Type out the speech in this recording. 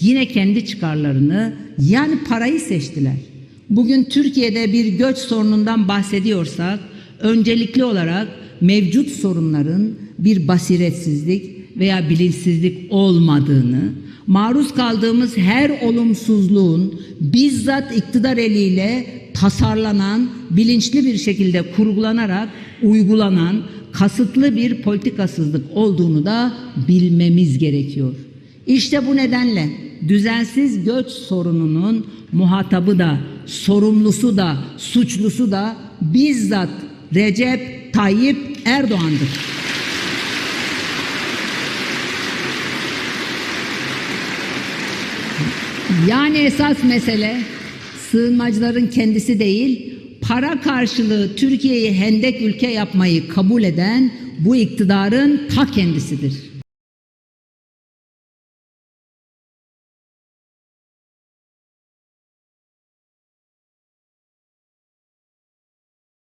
yine kendi çıkarlarını yani parayı seçtiler. Bugün Türkiye'de bir göç sorunundan bahsediyorsak öncelikli olarak mevcut sorunların bir basiretsizlik veya bilinçsizlik olmadığını, maruz kaldığımız her olumsuzluğun bizzat iktidar eliyle tasarlanan, bilinçli bir şekilde kurgulanarak uygulanan kasıtlı bir politikasızlık olduğunu da bilmemiz gerekiyor. İşte bu nedenle düzensiz göç sorununun muhatabı da, sorumlusu da, suçlusu da bizzat Recep Tayyip Erdoğan'dır. Yani esas mesele sığınmacıların kendisi değil, para karşılığı Türkiye'yi hendek ülke yapmayı kabul eden bu iktidarın ta kendisidir.